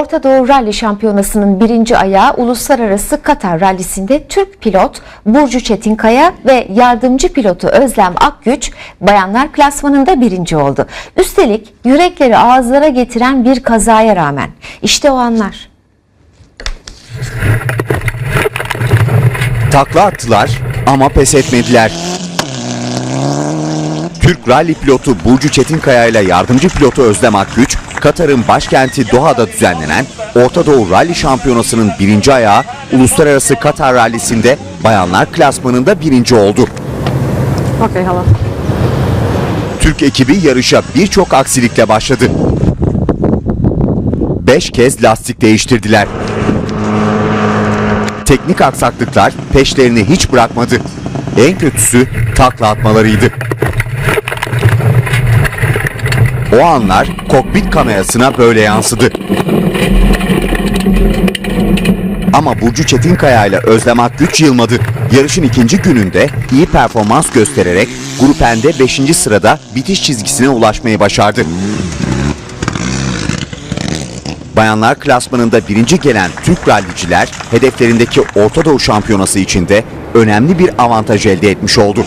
Orta Doğu Rally Şampiyonası'nın birinci ayağı Uluslararası Katar Rally'sinde Türk pilot Burcu Çetinkaya ve yardımcı pilotu Özlem Akgüç bayanlar klasmanında birinci oldu. Üstelik yürekleri ağızlara getiren bir kazaya rağmen. İşte o anlar. Takla attılar ama pes etmediler. Türk ralli pilotu Burcu Çetinkaya ile yardımcı pilotu Özlem Akgüç, Katar'ın başkenti Doha'da düzenlenen Orta Doğu Rally Şampiyonası'nın birinci ayağı Uluslararası Katar Rally'sinde bayanlar klasmanında birinci oldu. Okay, hello. Türk ekibi yarışa birçok aksilikle başladı. Beş kez lastik değiştirdiler. Teknik aksaklıklar peşlerini hiç bırakmadı. En kötüsü takla atmalarıydı. O anlar kokpit kamerasına böyle yansıdı. Ama Burcu Çetinkaya ile Özlem Akgüç yılmadı. Yarışın ikinci gününde iyi performans göstererek grupende 5. sırada bitiş çizgisine ulaşmayı başardı. Bayanlar klasmanında birinci gelen Türk ralliciler hedeflerindeki Orta Doğu Şampiyonası içinde önemli bir avantaj elde etmiş oldu.